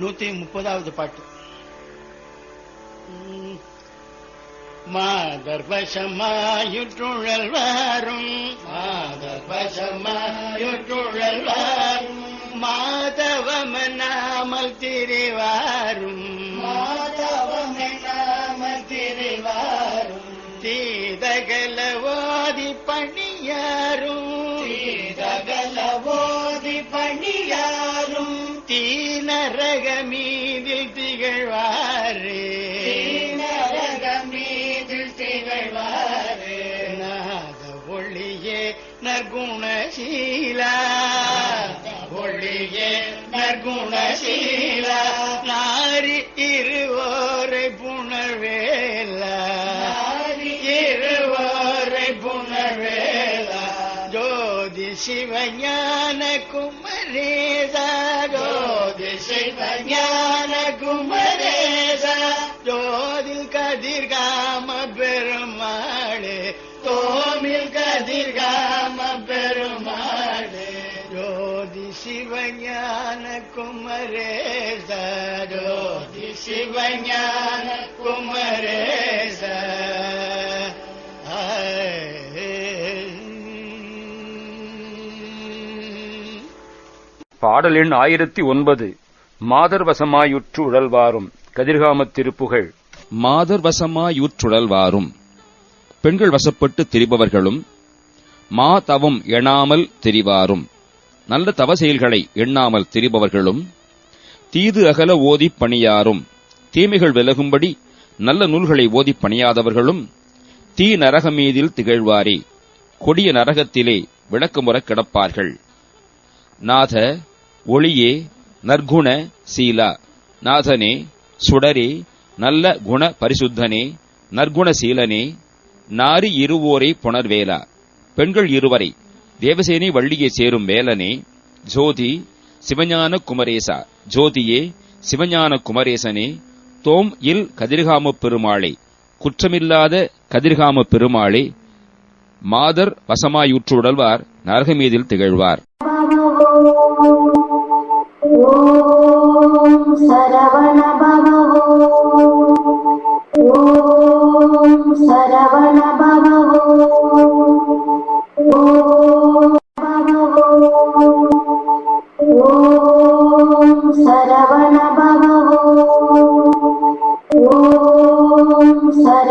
நூத்தி முப்பதாவது பாட்டு உம். வரும் வசமாயுற்றுழல் வாரும் மாதர் திரிவாரும். திரிவாரும் தீதகலவாதி பணியாரும் தீதகலவாதி பணியாரும் தீனரக மீதில் திகழ்வாரே. தீனரக மீதில் திகழ்வாரே. நாத ஒளியே நற்குணசீலா. ஒளியே நற்குணசீலா. இருவோரை புணர்வேலா இருவோரை புணர்வேலா ஜோதி சிவஞான குமரேசா. ஜோதி சிவஞான குமரேசா. ஜோதில் கதிர்காம பெருமாளே. தோமில் கதிர்காம பெருமாளே. ஜோதி சிவஞான குமரேசா. ஜோதி சிவஞான குமரேசா. பாடல் எண் ஆயிரத்தி ஒன்பது மாதர் வசமாயுற்று உழல்வாரும் கதிர்காமத் திருப்புகழ் மாதர் வசமாயுற்றுழல்வாரும் பெண்கள் வசப்பட்டு திரிபவர்களும் மா தவம் எண்ணாமல் திரிவாரும் நல்ல தவ செயல்களை எண்ணாமல் திரிபவர்களும் தீது அகல ஓதிப் பணியாரும் தீமைகள் விலகும்படி நல்ல நூல்களை ஓதி பணியாதவர்களும் தீ நரகமீதில் திகழ்வாரே கொடிய நரகத்திலே விளக்கமுறக் கிடப்பார்கள். நாத ஒளியே நற்குண சீலா. நாதனே சுடரே நல்ல குண பரிசுத்தனே நற்குண சீலனே நாரி இருவோரை புணர்வேலா பெண்கள் இருவரை தேவசேனை வள்ளியை சேரும் வேலனே. ஜோதி சிவஞான குமரேசா. ஜோதியே சிவஞான குமரேசனே தோம் இல் கதிர்காமப் பெருமாளை. குற்றமில்லாத கதிர்காமப் பெருமாளை மாதர் வசமாயுற்று உடல்வார் நரகமீதில் திகழ்வார். ஓம் சரவண பவ